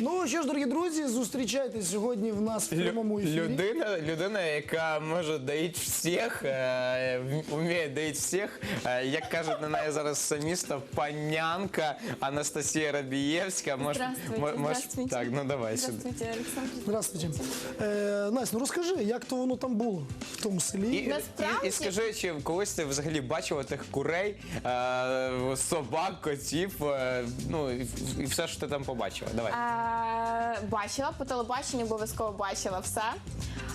Ну що ж, дорогі друзі, зустрічайтесь сьогодні в нас в прямому ефірі. Людина, людина, яка може доїть всіх, е, вміє доїть всіх. Е, Як кажуть на неї зараз саміста, панянка Анастасія Рабієвська. Мож- Здравствуйте, мо- мож- здравствуйте. Так, ну давай сюди. Здравствуйте, Александр. Здравствуйте. Е, Настя, ну розкажи, як то воно там було в тому селі? І, Насправді- і, і скажи, чи колись ти взагалі бачила тих курей, е, собак, котів, е, ну і, і все, що ти там побачила. Давай. Е, бачила по телебаченню, обов'язково бачила все,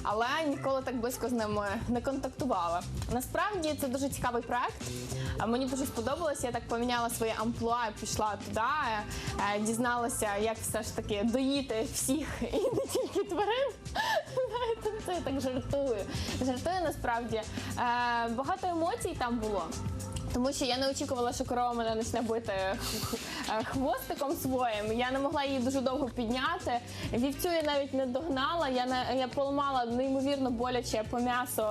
але ніколи так близько з ними не контактувала. Насправді це дуже цікавий проект. Е, Мені дуже сподобалося. Я так поміняла своє амплуа, пішла туди, е, дізналася, як все ж таки доїти всіх і не тільки тварин. Знаєте, Це я так жартую. Жартую насправді. Багато емоцій там було. Тому що я не очікувала, що корова мене почне бити х- х- хвостиком своїм. Я не могла її дуже довго підняти. Вівцю я навіть не догнала. Я не я поламала неймовірно боляче по м'ясу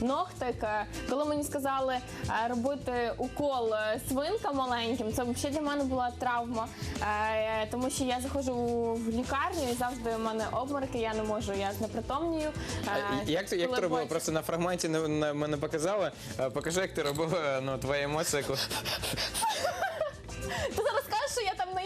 ногтик. Е, Коли мені сказали е, робити укол е, свинка маленьким, це взагалі для мене була травма. Е, Тому що я заходжу в лікарню і завжди в мене обморки, я не можу, я знепритомнію. Е, Як ти, як ти робила? Просто на фрагменті не, не, мене показали. Е, Покажи, як ти робила ну, твої емоції. коли- Ти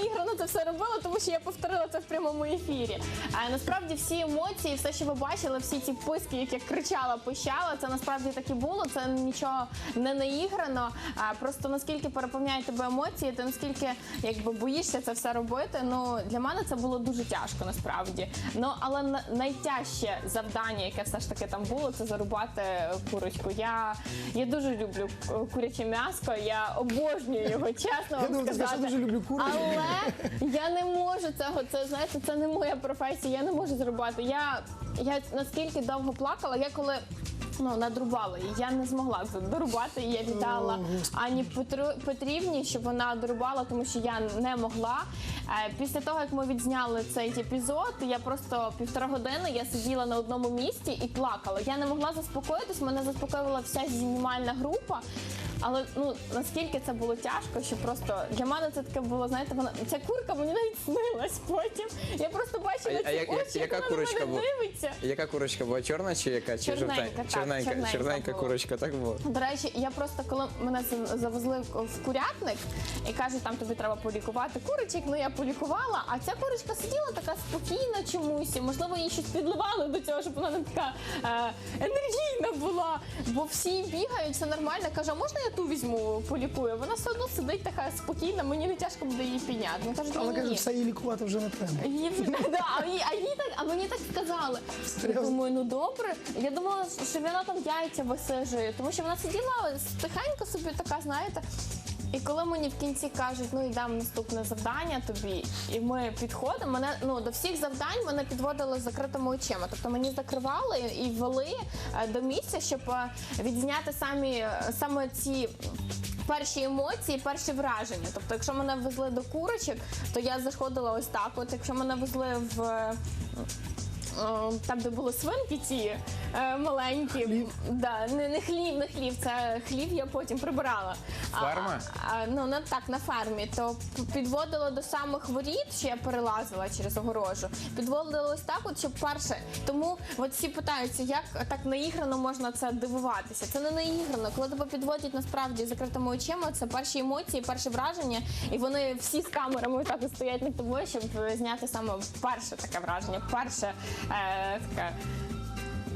наіграно це все робила, тому що я повторила це в прямому ефірі. А насправді всі емоції, все, що ви бачили, всі ці писки, як я кричала, пищала, це насправді так і було. Це нічого не наіграно. А просто наскільки переповняють тебе емоції, ти наскільки якби боїшся це все робити. Ну для мене це було дуже тяжко насправді. Ну але найтяжче завдання, яке все ж таки там було, це зарубати курочку. Я, я дуже люблю е, куряче м'ясо, я обожнюю його, чесно Я вам думаю, сказати. я дуже люблю курочку. Але я не можу цього. Це знаєте, це не моя професія. Я не можу зробити. Я, я наскільки довго плакала, я коли. Ну, надрубала її. Я не змогла це дорубати. і Я віддала Ані Петру- Петрівні, щоб вона дорубала, тому що я не могла. Е, Після того, як ми відзняли цей епізод, я просто півтора години я сиділа на одному місці і плакала. Я не могла заспокоїтись, мене заспокоювала вся знімальна група. Але ну наскільки це було тяжко, що просто для мене це таке було, знаєте, вона ця курка мені навіть снилась потім. Я просто бачила А- а ці як- очі, яка як вона курочка на мене була? дивиться. Яка курочка була? Чорна чи яка? Чи Чорненька, жовтенька? так, чорненька, чорненька чорненька була. курочка, так було. До речі, я просто коли мене завезли в курятник і кажуть, там тобі треба полікувати курочок, ну я полікувала, а ця курочка сиділа така спокійна чомусь. і, Можливо, їй щось підливали до цього, щоб вона не така е, енергійна була. Бо всі бігають, все нормально. Каже, а можна я ту візьму полікую? Вона все одно сидить така спокійна, мені не тяжко буде її підняти. Я кажу, Але каже, все її лікувати вже не треба. Їй вже- да, а, їй, а, їй так, а мені так сказали. Я думаю, ну добре. Я думала, що вона там яйця висижує, тому що вона сиділа тихенько собі така, знаєте. І коли мені в кінці кажуть, ну йдемо наступне завдання тобі, і ми підходимо, мене ну до всіх завдань мене підводили з закритими очима. Тобто мені закривали і вели е, до місця, щоб е, відзняти самі е, саме ці. Перші емоції, перші враження. Тобто, якщо мене везли до курочок, то я заходила ось так. От якщо мене везли в там, де були свинки, ці е, маленькі? Да, не, не хлів, не хлів, це хлів я потім прибирала. Ферма? А, ну на так на фермі, то підводила до самих воріт, що я перелазила через огорожу. Підводила ось так, от щоб перше. Тому от всі питаються, як так наіграно можна це дивуватися. Це не наіграно. Коли тебе підводять насправді закритими очима, це перші емоції, перші враження, і вони всі з камерами так стоять над тобою, щоб е, зняти саме перше таке враження, перше е, таке.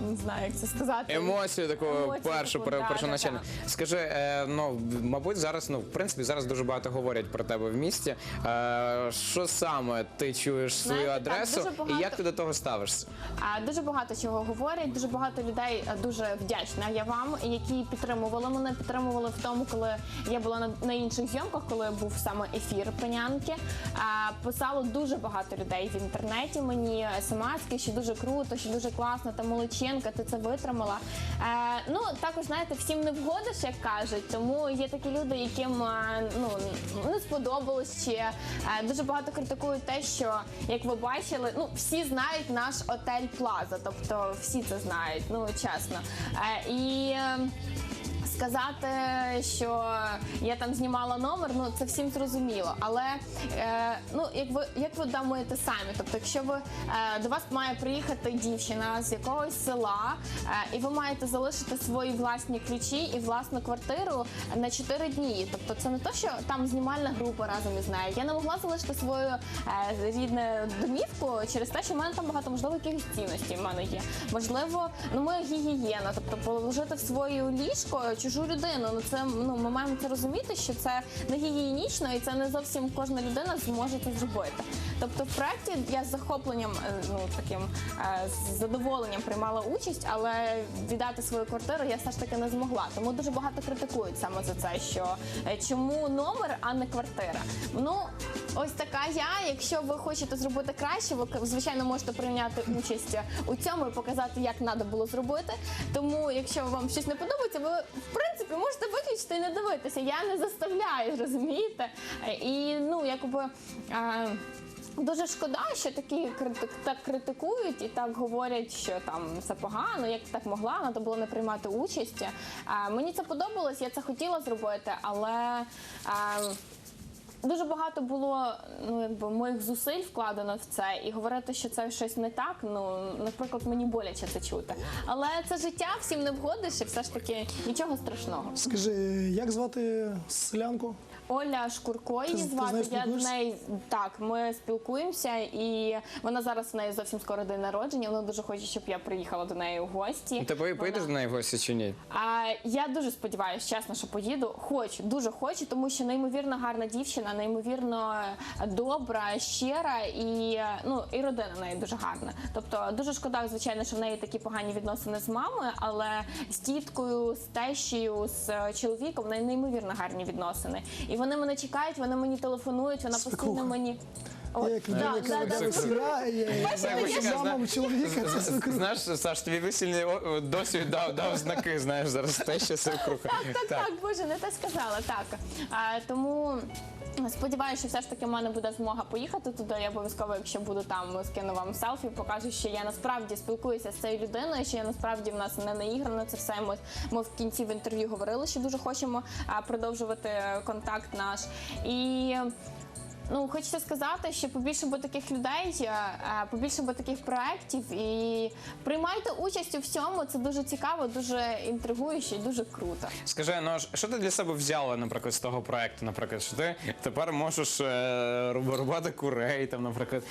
Не знаю, як це сказати. Емоцію таку Емоцію першу, таку, да, першоначальну. да. Скажи, е, ну мабуть, зараз, ну в принципі, зараз дуже багато говорять про тебе в місті. Е, що саме ти чуєш свою Знаєте, так, адресу, дуже багато- і як ти до того ставишся? А, Дуже багато чого говорять, дуже багато людей е, дуже вдячна я вам, які підтримували мене, підтримували в тому, коли я була на, на інших зйомках, коли був саме ефір пенянки. А, писало дуже багато людей в інтернеті мені смски, що дуже круто, що дуже класно, та молодчинка, ти це витримала. Е, ну також знаєте, всім не вгодиш, як кажуть. Тому є такі люди, яким е, ну не сподобалось чи е, дуже багато критикують те, що як ви бачили, ну всі знають наш отель Плаза, тобто всі це знають, ну чесно. Е, і е, Сказати, що я там знімала номер, ну це всім зрозуміло. Але е, ну, як ви як ви думаєте самі? Тобто, якщо ви е, до вас має приїхати дівчина з якогось села, е, і ви маєте залишити свої власні ключі і власну квартиру на 4 дні. Тобто, це не то, що там знімальна група разом із нею. Я не могла залишити свою е, рідну домівку через те, що в мене там багато можливо якихось цінностей в мене є. Можливо, ну ми гігієна, тобто положити в своє ліжко чужу людину. Ну це ну ми маємо це розуміти, що це не гігієнічно, і це не зовсім кожна людина зможе це зробити. Тобто, в проєкті я з захопленням, е, ну таким е, з задоволенням приймала участь, але віддати свою квартиру я все ж таки не змогла. Тому дуже багато критикують саме за це, що е, чому номер, а не квартира. Ну ось така я. Якщо ви хочете зробити краще, ви звичайно можете прийняти участь у цьому і показати, як треба було зробити. Тому, якщо вам щось не подобається, ви принципі можете виключити і не дивитися. Я не заставляю, розумієте? Е, І ну якби. А... Дуже шкода, що такі так критикують і так говорять, що там все погано, як так могла, треба було не приймати участь. А, мені це подобалось, я це хотіла зробити, але а, дуже багато було ну якби моїх зусиль вкладено в це, і говорити, що це щось не так. Ну наприклад, мені боляче це чути. Але це життя, всім не вгодиш, і все ж таки нічого страшного. Скажи, як звати селянку? Оля Шкурко її Ти з- ти з звати. нею Я до спілкуєшся? неї так. Ми спілкуємося, і вона зараз в неї зовсім скоро день народження. Вона дуже хоче, щоб я приїхала до неї у гості. Ти пої- поїдеш Вона- до неї в гості чи ні? А я дуже сподіваюся, чесно, що поїду. Хочу, дуже хочу, тому що неймовірно гарна дівчина, неймовірно добра, щира і ну і родина в неї дуже гарна. Тобто дуже шкода, звичайно, що в неї такі погані відносини з мамою, але з тіткою, з тещею, з е, чоловіком в неї неймовірно гарні відносини. І вони мене чекають, вони мені телефонують, вона постійно мені. О, Як людина, да, яка да, веде да. весіля, і Бачите, з я мамом знаю. чоловіка, це свекруха. Знаєш, Саш, твій весільний о- досвід дав, дав знаки, знаєш, зараз те, що свекруха. Так, так, боже, не те сказала. Так а, тому. Сподіваюся, що все ж таки в мене буде змога поїхати туди. Я обов'язково, якщо буду там, скину вам селфі, покажу, що я насправді спілкуюся з цією людиною, що я насправді в нас не наіграно це все. Ми, ми в кінці в інтерв'ю говорили, що дуже хочемо продовжувати контакт наш. І Ну, хочеться сказати, що побільше би таких людей, е, е, побільше би таких проєктів і приймайте участь у всьому. Це дуже цікаво, дуже інтригуюче і дуже круто. Скажи, ну що ти для себе взяла, наприклад, з того проекту? Наприклад, що ти тепер можеш е, рубати курей, там, наприклад.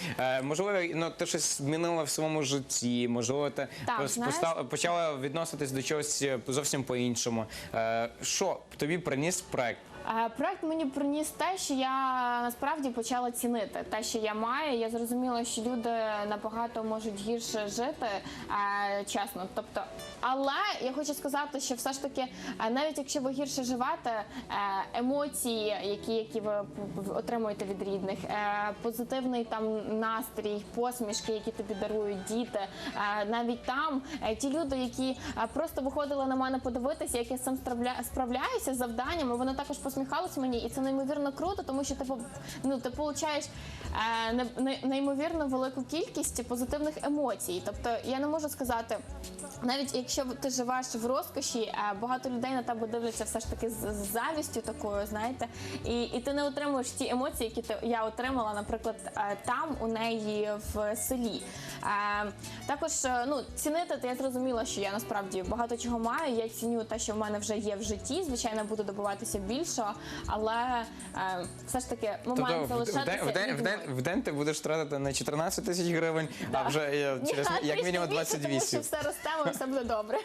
Можливо, ну ти щось змінила в своєму житті, можливо, ти Так, постав- почала відноситись до чогось зовсім по-іншому. Е, що тобі приніс проект? Е, Проект мені приніс те, що я насправді почала цінити те, що я маю. Я зрозуміла, що люди набагато можуть гірше жити, е, чесно. Тобто, але я хочу сказати, що все ж таки, е, навіть якщо ви гірше живете, емоції, які, які ви отримуєте від рідних, позитивний там настрій, посмішки, які тобі дарують діти, навіть там ті люди, які просто виходили на мене подивитися, як я сам справляюся з завданнями, вони також посміхались мені, і це неймовірно круто, тому що ти по- ну ти получаєш е, не- не- неймовірно велику кількість позитивних емоцій. Тобто я не можу сказати. Навіть якщо ти живеш в розкоші, е, багато людей на тебе дивляться все ж таки з завістю такою, знаєте, і, і ти не отримуєш ті емоції, які ти, я отримала, наприклад, е, там у неї в селі. Е, Також е, ну, цінити, то я зрозуміла, що я насправді багато чого маю. Я ціню те, що в мене вже є в житті. Звичайно, буду добиватися більшого, але е, все ж таки ми маємо Тобто в, в, залишатися. день, в, день, в, день, в день ти будеш тратити не 14 тисяч гривень, а вже е, через Ні, як трішки мінімум більше, Тому 28. що все ростемо, і все буде добре.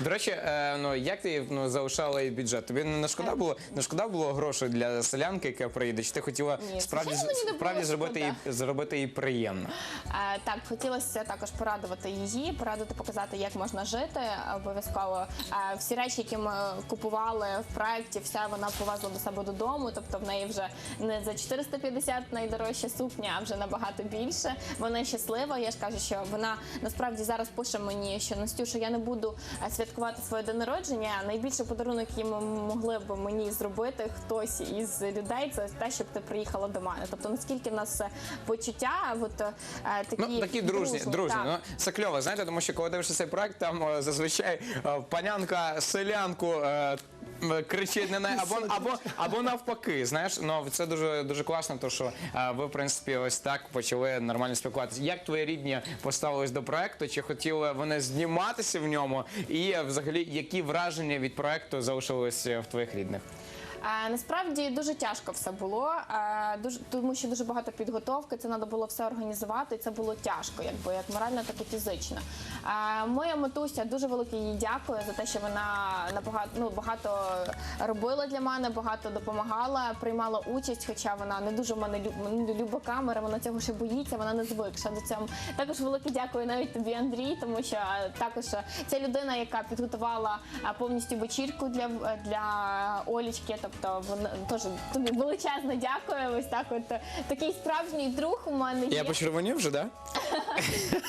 До речі, е, ну як ти ну, залишала бюджет? Тобі не шкода було не шкода було грошей для селянки, яка приїде? Чи ти хотіла Ні, справді звичайно, мені не справді зробити їй зробити їй приємно? Е, Так, хотілося також порадувати її, порадити, показати, як можна жити. Обов'язково Е, всі речі, які ми купували в проєкті, вся вона повезла до себе додому. Тобто в неї вже не за 450 найдорожча сукня, а вже набагато більше. Вона щаслива. Я ж кажу, що вона насправді зараз пише мені, що Настюша, я не буду е, святкувати відсвяткувати своє день народження, найбільший подарунок, який ми могли б мені зробити хтось із людей, це те, щоб ти приїхала до мене. Тобто наскільки в нас почуття, от е, такі, Ну, такі дружні, дружні. так. Ну, це кльово, знаєте, тому що коли дивишся цей проект, там е, зазвичай е, панянка селянку. е, Кричить на неї або, або, або навпаки, знаєш, ну це дуже дуже класно, то що а, ви в принципі ось так почали нормально спілкуватися. Як твої рідні поставились до проекту? Чи хотіли вони зніматися в ньому? І е, взагалі, які враження від проекту залишилися в твоїх рідних? Е, Насправді дуже тяжко все було, е, тому що дуже багато підготовки. Це треба було все організувати. і Це було тяжко, якби як морально, так і фізично. Е, Моя матуся дуже велике їй дякую за те, що вона набагато ну багато робила для мене, багато допомагала, приймала участь. Хоча вона не дуже в мене люб- не любить камери, вона цього ще боїться, вона не звикша до цього. Також велике дякую навіть тобі, Андрій, тому що також це людина, яка підготувала повністю вечірку для Олічки. Тобто вона теж тобі величезно дякую. Ось так, от е, такий справжній друг у мене є. Я почервонів вже, да?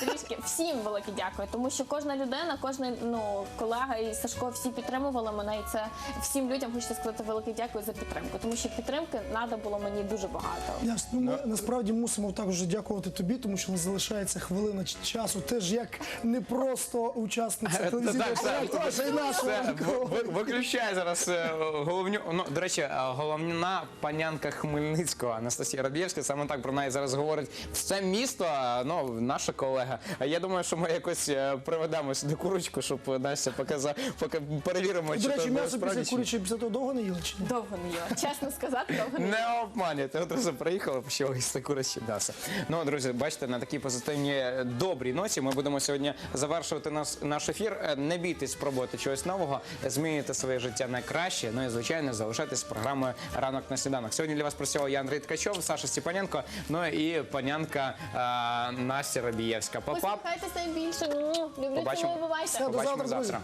Трішки всім велике дякую, тому що кожна людина, кожен ну колега і Сашко всі підтримували мене, і це всім людям хочеться сказати велике дякую за підтримку, тому що підтримки треба було мені дуже багато. Ясно. Ну, ми насправді мусимо також дякувати тобі, тому що нас залишається хвилина часу. Теж як не просто учасниця телевізійного так, так. проекту, а ще й нашого. Це ви- ви- виключай зараз е, головню. Ну до речі, е, головна панянка Хмельницького Анастасія Рабієвська. Саме так про неї зараз говорить все місто. а, Ну наша колега. Я думаю, що ми якось е, приведемо сюди курочку, щоб Настя показав, поки перевіримо, чи До речі, м'ясо після чи після того довго не їла чи ні? Довго не їла. Чесно сказати, довго не їла. Не обманюйте, одразу приїхали, почали їсти курячі м'ясо. Ну, друзі, бачите, на такій позитивній е, добрій ноті ми будемо сьогодні завершувати наш, наш ефір. Е, Не бійтесь спробувати чогось нового, змінюйте своє життя на краще. Ну і звичайно, залишайтесь з програмою Ранок на сніданок. Сьогодні для вас працював я Андрій Ткачов, Саша Степаненко, ну і панянка е, Настя Рабієвська. Па-па. Посміхайтеся найбільше. М, Люблю Побачимо. цілую, бувайте. Все, до Побачимо завтра, друзі. завтра.